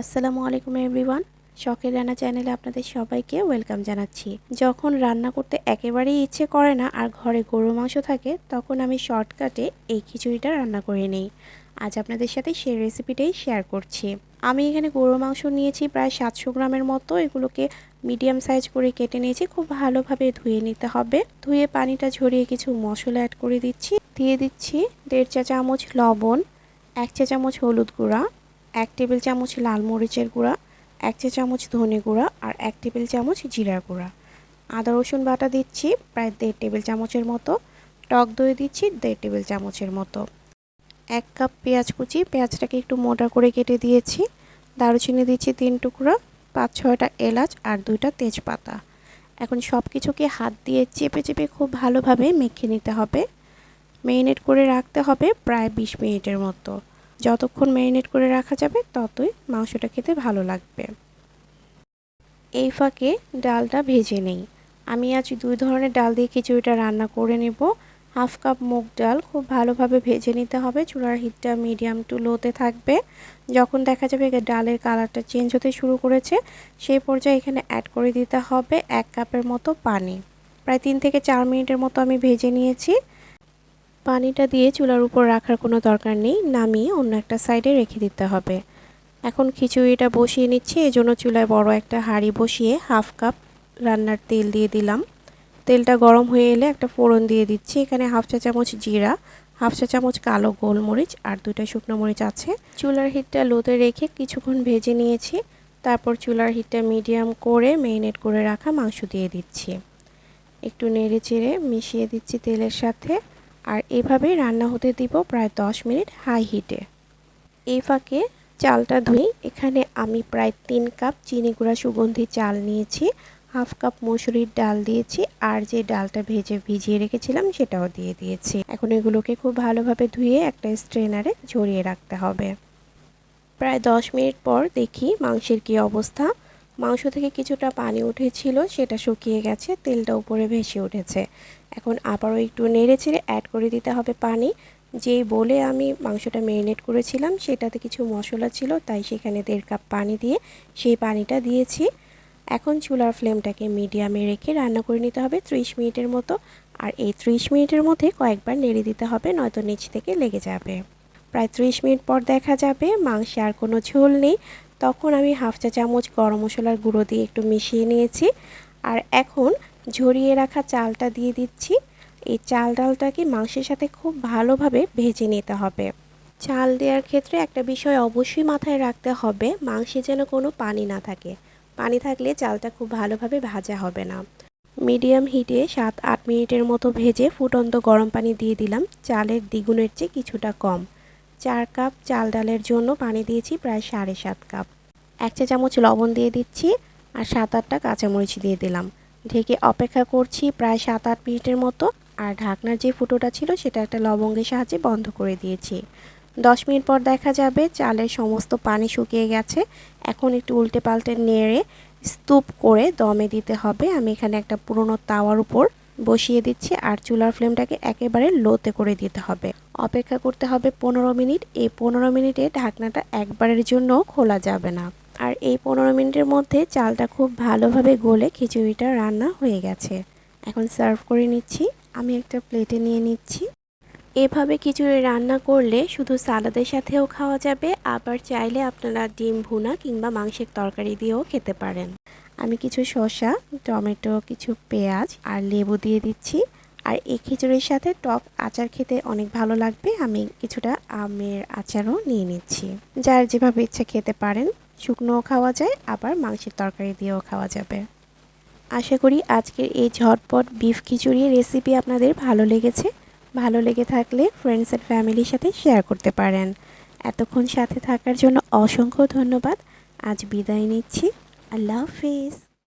আসসালামু আলাইকুম এভরিওয়ান। শখের রান্না চ্যানেলে আপনাদের সবাইকে ওয়েলকাম জানাচ্ছি। যখন রান্না করতে একেবারেই ইচ্ছে করে না আর ঘরে গরু মাংস থাকে, তখন আমি শর্টকাটে এই খিচুড়িটা রান্না করে নিই। আজ আপনাদের সাথে সেই রেসিপিটাই শেয়ার করছি। আমি এখানে গরু মাংস নিয়েছি প্রায় সাতশো গ্রামের মতো। এগুলোকে মিডিয়াম সাইজ করে কেটে নিয়েছি। খুব ভালোভাবে ধুয়ে নিতে হবে। ধুয়ে পানিটা ঝরিয়ে কিছু মশলা অ্যাড করে দিচ্ছি। দিয়ে দিচ্ছি দেড় চা চামচ লবণ, এক চা চামচ হলুদ গুঁড়া এক টেবিল চামচ লাল মরিচের গুঁড়া, এক চা চামচ ধনে গুঁড়া আর এক টেবিল চামচ জিরার গুঁড়া। আদা, রসুন বাটা দিচ্ছি প্রায় দেড় টেবিল চামচের মতো। টক দই দিচ্ছি দেড় টেবিল চামচের মতো। এক কাপ পেঁয়াজ কুচি, পেঁয়াজটাকে একটু মোটা করে কেটে দিয়েছি। দারুচিনি দিচ্ছি তিন টুকরো, পাঁচ ছয়টা এলাচ আর দুইটা তেজপাতা। এখন সব কিছুকে হাত দিয়ে চেপে চেপে খুব ভালোভাবে মেখে নিতে হবে। মেরিনেট করে রাখতে হবে প্রায় বিশ মিনিটের মতো। যতক্ষণ ম্যারিনেট করে রাখা যাবে, ততই মাংসটা খেতে ভালো লাগবে। এই ফাঁকে ডালটা ভেজে নেই। আমি আজ দুই ধরনের ডাল দিয়ে খিচুড়িটা রান্না করে নেব। হাফ কাপ মুগ ডাল খুব ভালোভাবে ভেজে নিতে হবে। চুলার হিটটা মিডিয়াম টু লোতে থাকবে। যখন দেখা যাবে ডালের কালারটা চেঞ্জ হতে শুরু করেছে, সেই পর্যায়ে এখানে অ্যাড করে দিতে হবে এক কাপের মতো পানি। প্রায় তিন থেকে চার মিনিটের মতো আমি ভেজে নিয়েছি। পানিটা দিয়ে চুলার উপর রাখার কোনো দরকার নেই, নামিয়ে অন্য একটা সাইডে রেখে দিতে হবে। এখন খিচুড়িটা বসিয়ে নিচ্ছি এই জন্য চুলায় বড় একটা হাঁড়ি বসিয়ে হাফ কাপ রান্নার তেল দিয়ে দিলাম। তেলটা গরম হয়ে এলে একটা ফোড়ন দিয়ে দিচ্ছি, এখানে হাফ চা চামচ জিরা, হাফ চা চামচ কালো গোলমরিচ আর দুইটা শুকনো মরিচ আছে। চুলার হিটটা লোতে রেখে কিছুক্ষণ ভেজে নিয়েছি, তারপর চুলার হিটটা মিডিয়াম করে মেরিনেট করে রাখা মাংস দিয়ে দিচ্ছি। একটু নেড়ে চেড়ে মিশিয়ে দিচ্ছি তেলের সাথে। আর এভাবে রান্না হতে দিব প্রায় 10 মিনিট হাই হিটে। এই ফাঁকে চালটা ধুই। এখানে আমি প্রায় তিন কাপ চিনি গুঁড়া সুগন্ধি চাল নিয়েছি, হাফ কাপ মসুরির ডাল দিয়েছি, আর যে ডালটা ভেজে ভিজিয়ে রেখেছিলাম সেটাও দিয়ে দিয়েছি। এখন এগুলোকে খুব ভালোভাবে ধুয়ে একটা স্ট্রেনারে ঝরিয়ে রাখতে হবে। প্রায় দশ মিনিট পর দেখি মাংসের কি অবস্থা। মাংস থেকে কিছুটা পানি উঠেছিল, সেটা শুকিয়ে গেছে, তেলটা উপরে ভেসে উঠেছে। এখন আবারও একটু নেড়ে ছেড়ে অ্যাড করে দিতে হবে পানি। যেই বলে আমি মাংসটা ম্যারিনেট করেছিলাম, সেটাতে কিছু মশলা ছিল, তাই সেখানে দেড় কাপ পানি দিয়ে সেই পানিটা দিয়েছি। এখন চুলার ফ্লেমটাকে মিডিয়ামে রেখে রান্না করে নিতে হবে ত্রিশ মিনিটের মতো। আর এই ত্রিশ মিনিটের মধ্যে কয়েকবার নেড়ে দিতে হবে, নয়তো নিচ থেকে লেগে যাবে। প্রায় ত্রিশ মিনিট পর দেখা যাবে, মাংসে আর কোনো ঝোল নেই। তখন আমি হাফ চা চামচ গরম মশলার গুঁড়ো দিয়ে একটু মিশিয়ে নিয়েছি। আর এখন ঝরিয়ে রাখা চালটা দিয়ে দিচ্ছি। এই চাল ডালটাকে মাংসের সাথে খুব ভালোভাবে ভেজে নিতে হবে। চাল দেওয়ার ক্ষেত্রে একটা বিষয় অবশ্যই মাথায় রাখতে হবে, মাংসে যেন কোনো পানি না থাকে। পানি থাকলে চালটা খুব ভালোভাবে ভাজা হবে না। মিডিয়াম হিটে সাত আট মিনিটের মতো ভেজে ফুটন্ত গরম পানি দিয়ে দিলাম। চালের দ্বিগুণের চেয়ে কিছুটা কম। চার কাপ চাল ডালের জন্য পানি দিয়েছি প্রায় সাড়ে সাত কাপ। এক চা চামচ লবণ দিয়ে দিচ্ছি আর সাত আটটা কাঁচামরিচ দিয়ে দিলাম। ঢেকে অপেক্ষা করছি প্রায় সাত আট মিনিটের মতো আর ঢাকনার যে ফুটোটা ছিল সেটা একটা লবঙ্গের সাহায্যে বন্ধ করে দিয়েছি। দশ মিনিট পর দেখা যাবে চালের সমস্ত পানি শুকিয়ে গেছে। এখন একটু উল্টে পাল্টে নেড়ে স্তূপ করে দমে দিতে হবে। আমি এখানে একটা পুরনো তাওয়ার উপর বসিয়ে দিচ্ছি আর চুলার ফ্লেমটাকে একেবারে লোতে করে দিতে হবে। অপেক্ষা করতে হবে পনেরো মিনিট। এই পনেরো মিনিটে ঢাকনাটা একবারের জন্য খোলা যাবে না। আর এই পনেরো মিনিটের মধ্যে চালটা খুব ভালোভাবে গলে খিচুড়িটা রান্না হয়ে গেছে। এখন সার্ভ করে নিচ্ছি। আমি একটা প্লেটে নিয়ে নিচ্ছি। এভাবে খিচুড়ি রান্না করলে শুধু সালাদের সাথেও খাওয়া যাবে। আবার চাইলে আপনারা ডিম ভুনা কিংবা মাংসের তরকারি দিয়েও খেতে পারেন। আমি কিছু শসা, টমেটো, কিছু পেঁয়াজ আর লেবু দিয়ে দিচ্ছি। আর এই খিচুড়ির সাথে টক আচার খেতে অনেক ভালো লাগবে। আমি কিছুটা আমের আচারও নিয়ে নিচ্ছি। যার যেভাবে ইচ্ছা খেতে পারেন, শুকনোও খাওয়া যায়, আবার মাংসের তরকারি দিয়েও খাওয়া যাবে। আশা করি আজকের এই ঝটপট বিফ খিচুড়ি রেসিপি আপনাদের ভালো লেগেছে। ভালো লেগে থাকলে ফ্রেন্ডস অ্যান্ড ফ্যামিলির সাথে শেয়ার করতে পারেন। এতক্ষণ সাথে থাকার জন্য অসংখ্য ধন্যবাদ। আজ বিদায় নিচ্ছি। আল্লাহ হাফিজ